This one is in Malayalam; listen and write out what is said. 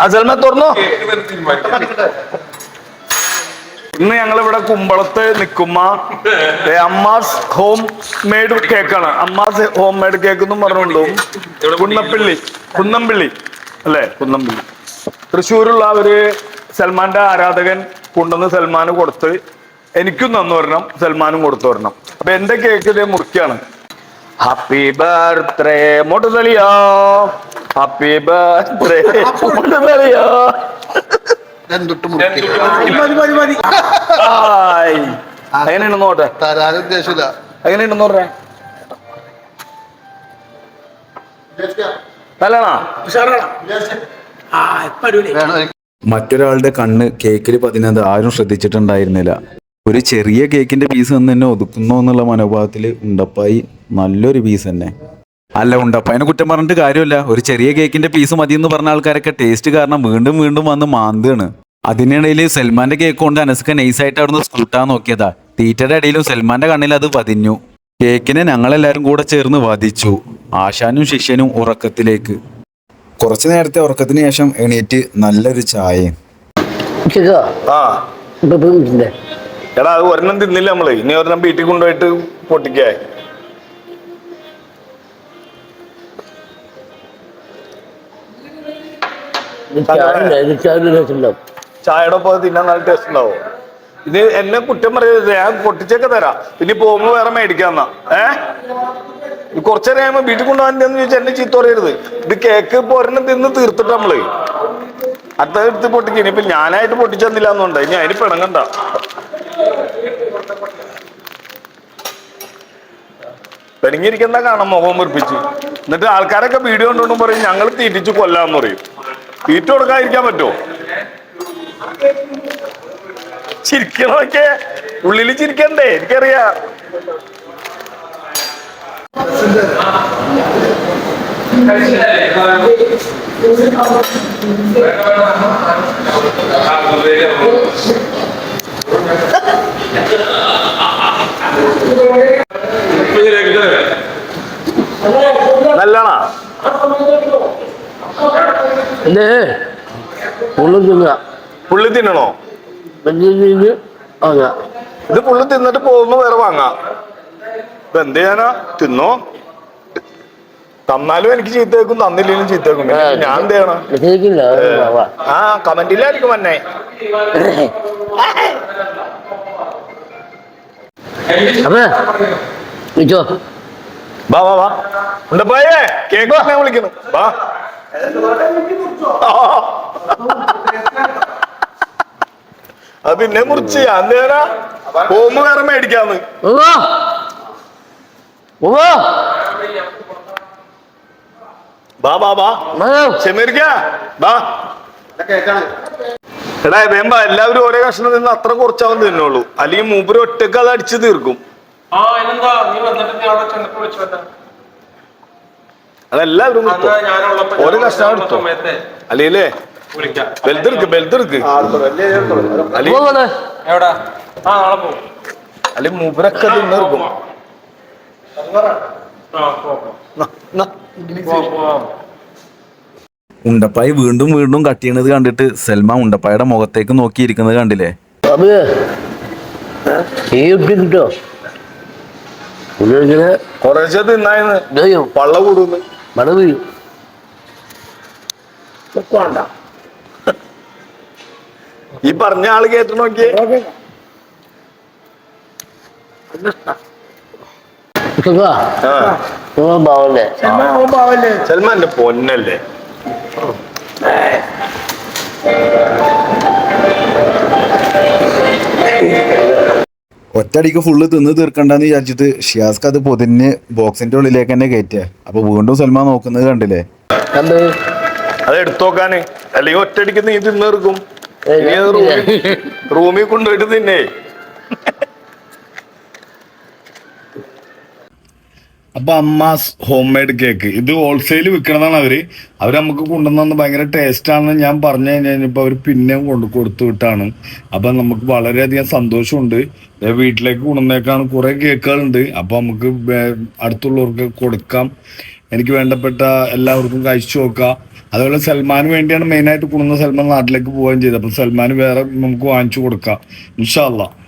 ആ സൽമാൻ തുറന്നോ? ഇന്ന് ഞങ്ങൾ ഇവിടെ കുമ്പളത്ത് നിൽക്കുമ്പ അമ്മാസ് ഹോം മെയ്ഡ് കേക്കാണ് അമ്മാസ് ഹോം മെയ്ഡ് കേക്ക് എന്നും പറഞ്ഞുകൊണ്ടും കുന്നപ്പള്ളി കുന്നംപള്ളി അല്ലേ? കുന്നംപള്ളി തൃശ്ശൂരുള്ള ഒരു സൽമാന്റെ ആരാധകൻ കൊണ്ടുവന്ന് സൽമാന് കൊടുത്ത് എനിക്കും തന്നു വരണം സൽമാനും കൊടുത്തു വരണം. അപ്പൊ എന്റെ കേക്ക് ഇതേ മുറിക്കാണ്. ഹാപ്പി ബർത്ത്ഡേ മൊട്ടുതളിയോ ഹാപ്പി ബർത്ത്ഡേ മൊട്ടുതളിയോ നോട്ടെ? ഉദ്ദേശമില്ല. മറ്റൊരാളുടെ കണ്ണ് കേക്കിൽ പതിനത് ആരും ശ്രദ്ധിച്ചിട്ടുണ്ടായിരുന്നില്ല. ഒരു ചെറിയ കേക്കിന്റെ പീസ് തന്നെ ഒതുക്കുന്നു എന്നുള്ള മനോഭാവത്തിൽ ഉണ്ടപ്പായി. നല്ലൊരു പീസ് തന്നെ. അല്ല ഉണ്ടപ്പ അതിനെ കുറ്റം പറഞ്ഞിട്ട് കാര്യമില്ല. ഒരു ചെറിയ കേക്കിന്റെ പീസ് മതി എന്ന് പറഞ്ഞ ആൾക്കാരൊക്കെ ടേസ്റ്റ് കാരണം വീണ്ടും വീണ്ടും വന്ന് മാന്താണ് അതിനിടയിൽ സൽമാന്റെ കേക്ക് കൊണ്ട് അനസ്ക നൈസായിട്ട് അവിടുന്ന് സ്കൂട്ടാൻ നോക്കിയതാ. തീറ്റയുടെ ഇടയിലും സൽമാന്റെ കണ്ണിൽ അത് പതിഞ്ഞു. കേക്കിനെ ഞങ്ങളെല്ലാരും കൂടെ ചേർന്ന് വധിച്ചു. ആശാനും ശിഷ്യനും ഉറക്കത്തിലേക്ക്. കുറച്ചു നേരത്തെ ഉറക്കത്തിന് ശേഷം എണീറ്റ് നല്ലൊരു ചായയും. ഉച്ചക്കോ ആ. എടാ അത് ഒരെണ്ണം തിന്നില്ല നമ്മൾ. ഇനി ഒരെണ്ണം വീട്ടിൽ കൊണ്ടുപോയിട്ട് പൊട്ടിക്കേ. ചായയുടെ ഒപ്പം തിന്നാൻ നല്ല ടേസ്റ്റ് ഉണ്ടാവും. ഇത് എന്നെ കുറ്റം പറയരുത് ഞാൻ പൊട്ടിച്ചൊക്കെ തരാം. പിന്നെ പോകുമ്പോ വേറെ മേടിക്കാന്നാ ഏ? കുറച്ചു നേരം കഴിയുമ്പോ വീട്ടിൽ കൊണ്ടുപോകാൻ ചോദിച്ചാൽ എന്നെ ചീത്ത പറയരുത്. ഇത് കേക്ക് ഒരെണ്ണം തിന്ന് തീർത്തിട്ട് നമ്മൾ. അടുത്ത എടുത്ത് പൊട്ടിക്കും. ഇനിയിപ്പൊ ഞാനായിട്ട് പൊട്ടിച്ചെന്നില്ല എന്നുണ്ട്. ഇനി അതിന് പിണങ്ങണ്ട. പെണങ്ങിയിരിക്കുന്ന കാണാം മുഖം മുറിപ്പിച്ച്. എന്നിട്ട് ആൾക്കാരൊക്കെ വീഡിയോ കണ്ടോണ്ടും പറയും ഞങ്ങൾ തീറ്റിച്ച് കൊല്ലാന്ന് പറയും. തീറ്റ കൊടുക്കാതിരിക്കാൻ പറ്റുമോ? ചിരിക്കണമൊക്കെ ഉള്ളിൽ ചിരിക്കണ്ടേ എനിക്കറിയാം. നല്ലതാണോ പിന്നെ ഉള്ളും തിന്നുക. പുള്ളി തിന്നണോ? വലിയ രീതിയിൽ വാങ്ങുക. ഇത് പുള്ളി തിന്നിട്ട് പോകുന്നു വേറെ വാങ്ങാം. ഇപ്പൊ എന്ത് ചെയ്യാനാ? തിന്നോ. തന്നാലും എനിക്ക് ചീത്തേക്കും തന്നില്ലെങ്കിലും ചീത്തേക്കും പിന്നെ ഞാൻ എന്ത് ചെയ്യണം? വിജയിക്കില്ല. ആ കമന്റിലായിരിക്കും വന്നെ അപ്പേ വിളിച്ചോ വാ വാ വാ. ഉണ്ടപ്പോയേ കേക്ക് വിളിക്കുന്നു. വാ. അത് പിന്നെ മുറിച്ച്. അന്നേരാ ചെയ്യാനാ വേറെ മേടിക്കാന്ന്. ബാ എടാ വേമ്പ എല്ലാവരും ഒരേ കഷ്ണം നിന്ന് അത്ര കുറച്ചാവും തിന്നുള്ളൂ. അല്ലെങ്കിൽ മൂപ്പര് ഒറ്റയ്ക്ക് അത് അടിച്ചു തീർക്കും. ആ എന്താ നീ വന്നിട്ട് നീ അവിടെ ചെന്നിട്ട് വിളിച്ചു വരാം അതെല്ലാവരും ഒരു കഷ്ടം കഷ്ണം എടുത്തോ? അല്ലേ വിളിക്കാം. ബെൽത്തെടുക്ക് ബെൽത്തെടുക്ക് അല്ലെ മുബരക്ക തിന്നിറക്കും ഉണ്ടപ്പായി വീണ്ടും വീണ്ടും കട്ട് ചെയ്യണത് കണ്ടിട്ട് സെൽമ ഉണ്ടപ്പായുടെ മുഖത്തേക്ക് നോക്കിയിരിക്കുന്നത് കണ്ടില്ലേ? അപ്പേ തിന്നായിരുന്നു പള്ള കൂടുന്നു. മഴ പെയ്യും വേണ്ട ഈ പറഞ്ഞ ആൾ കേട്ട് നോക്കിയേ. പൊന്നല്ലേ? Thank പോകാൻ ഒറ്റയടിക്ക് ഫുള്ള് തിന്ന് തീർക്കണ്ടെന്ന് വിചാരിച്ചിട്ട് ഷിയാസ്ക്ക് അത് പൊതിഞ്ഞ് ബോക്സിന്റെ ഉള്ളിലേക്ക് തന്നെ കയറ്റിയ അപ്പൊ വീണ്ടും സൽമാൻ നോക്കുന്നത് കണ്ടില്ലേ? കണ്ടേ അത് എടുത്തു നോക്കാന്. അല്ലെങ്കിൽ ഒറ്റടിക്ക് നീ തിന്നെടുക്കും റൂമിൽ കൊണ്ടുപോയിട്ട് തിന്നേ. അപ്പൊ അമ്മാസ് ഹോം മെയ്ഡ് കേക്ക് ഇത് ഹോൾസെയിൽ വിൽക്കണതാണ് അവർ. അവർ നമുക്ക് കൊണ്ടുവന്നു ഭയങ്കര ടേസ്റ്റ് ആണെന്ന് ഞാൻ പറഞ്ഞു കഴിഞ്ഞപ്പോ അവർ പിന്നെ കൊണ്ട് കൊടുത്തു വിട്ടാണ്. അപ്പൊ നമുക്ക് വളരെയധികം സന്തോഷമുണ്ട്. വീട്ടിലേക്ക് കൊണ്ടുവന്നേക്കാണ് കുറെ കേക്കുകളുണ്ട്. അപ്പൊ നമുക്ക് അടുത്തുള്ളവർക്ക് കൊടുക്കാം. എനിക്ക് വേണ്ടപ്പെട്ട എല്ലാവർക്കും കഴിച്ചു നോക്കാം. അതുപോലെ സൽമാന് വേണ്ടിയാണ് മെയിനായിട്ട് കൊണ്ടുവന്ന സൽമാൻ നാട്ടിലേക്ക് പോവുകയും ചെയ്തത്. അപ്പൊ സൽമാന് വേറെ നമുക്ക് വാങ്ങിച്ചു കൊടുക്കാം. ഇൻഷാല്ല